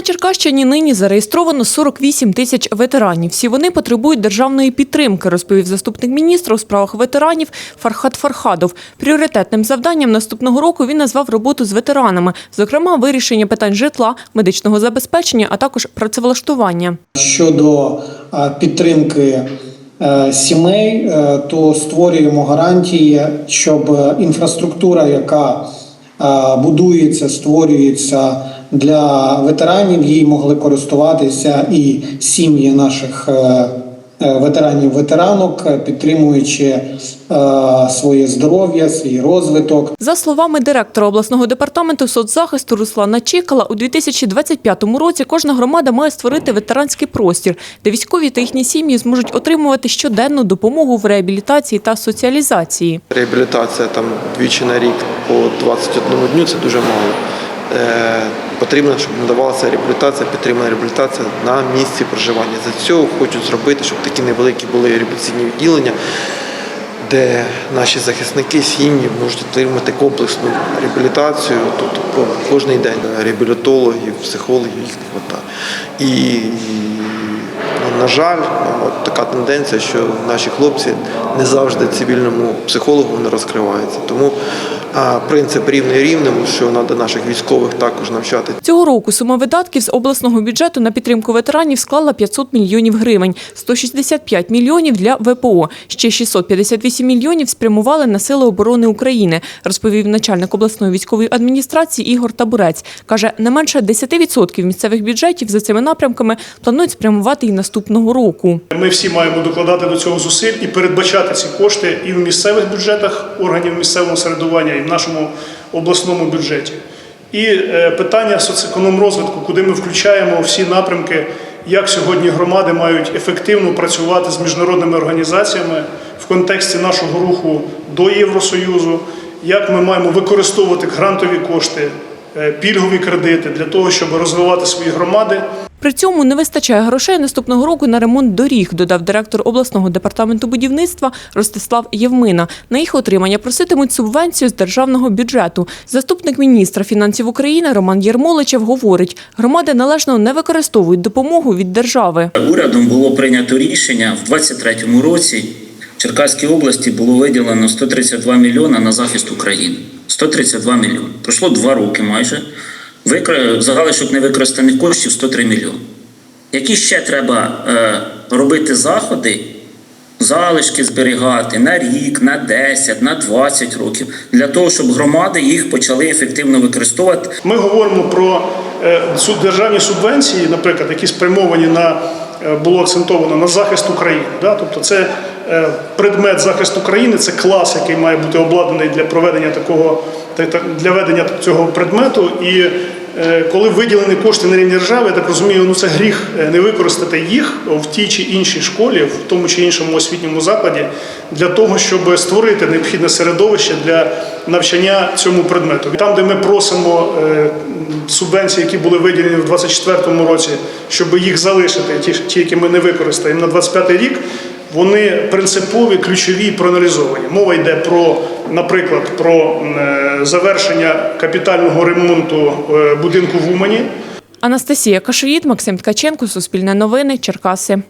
На Черкащині нині зареєстровано 48 тисяч ветеранів. Всі вони потребують державної підтримки, розповів заступник міністра у справах ветеранів Фархат Фархадов. Пріоритетним завданням наступного року він назвав роботу з ветеранами, зокрема вирішення питань житла, медичного забезпечення, а також працевлаштування. Щодо е, підтримки е, сімей, е, то створюємо гарантії, щоб інфраструктура, яка будується, створюється для ветеранів, їй могли користуватися і сім'ї наших е, е, ветеранів ветеранок, підтримуючи е, своє здоров'я, свій розвиток. За словами директора обласного департаменту соцзахисту Руслана Чікала, у 2025 році кожна громада має створити ветеранський простір, де військові та їхні сім'ї зможуть отримувати щоденну допомогу в реабілітації та соціалізації. Реабілітація там двічі на рік по 21 дню це дуже мало. Потрібно, щоб надавалася реабілітація, підтримана реабілітація на місці проживання. За цього хочуть зробити, щоб такі невеликі були реабілітаційні відділення, де наші захисники, сім'ї можуть отримати комплексну реабілітацію. Тобто кожен день реабілітологів, психологів їх не вистачає. І на жаль, от така тенденція, що наші хлопці не завжди цивільному психологу не розкриваються. Тому принцип рівний рівному, що треба наших військових також навчати Цього року сума видатків з обласного бюджету на підтримку ветеранів склала 500 мільйонів гривень, 165 мільйонів для ВПО. Ще 658 мільйонів спрямували на Сили оборони України, розповів начальник обласної військової адміністрації Ігор Табурець. Каже, не менше 10% місцевих бюджетів за цими напрямками планують спрямувати і наступного року. Ми всі маємо докладати до цього зусиль і передбачати ці кошти і в місцевих бюджетах органів місцевого самоврядування, і в нашому обласному бюджеті. І е, питання соцекономрозвитку, куди ми включаємо всі напрямки, як сьогодні громади мають ефективно працювати з міжнародними організаціями в контексті нашого руху до Євросоюзу, як ми маємо використовувати грантові кошти, е, пільгові кредити для того, щоб розвивати свої громади. При цьому не вистачає грошей наступного року на ремонт доріг, додав директор обласного департаменту будівництва Ростислав Євмина. На їх отримання проситимуть субвенцію з державного бюджету. Заступник міністра фінансів України Роман Єрмоличев говорить, громади належно не використовують допомогу від держави. Урядом було прийнято рішення в 2023 році. В Черкаській області було виділено 132 мільйона на захист України. 132 мільйони. Пройшло два роки майже. Викра... Залишок невикористаних коштів 103 мільйони. Які ще треба е, робити заходи, залишки зберігати на рік, на 10, на 20 років, для того, щоб громади їх почали ефективно використовувати Ми говоримо про е, державні субвенції, наприклад, які спрямовані на е, було акцентовано на захист України. Да? Тобто, це предмет захисту України, це клас, який має бути обладнаний для проведення такого та- та- для ведення цього предмету. І е, коли виділені кошти на рівні держави, я так розумію, ну це гріх е, не використати їх в тій чи іншій школі, в тому чи іншому освітньому закладі, для того, щоб створити необхідне середовище для навчання цьому предмету. Там, де ми просимо е, субвенції, які були виділені в 2024 році, щоб їх залишити, ті, які ми не використаємо на 2025 рік. Вони принципові, ключові і проаналізовані. Мова йде про, наприклад, про е, завершення капітального ремонту е, будинку в Умані. Анастасія Кашоїд, Максим Ткаченко, Суспільне новини, Черкаси.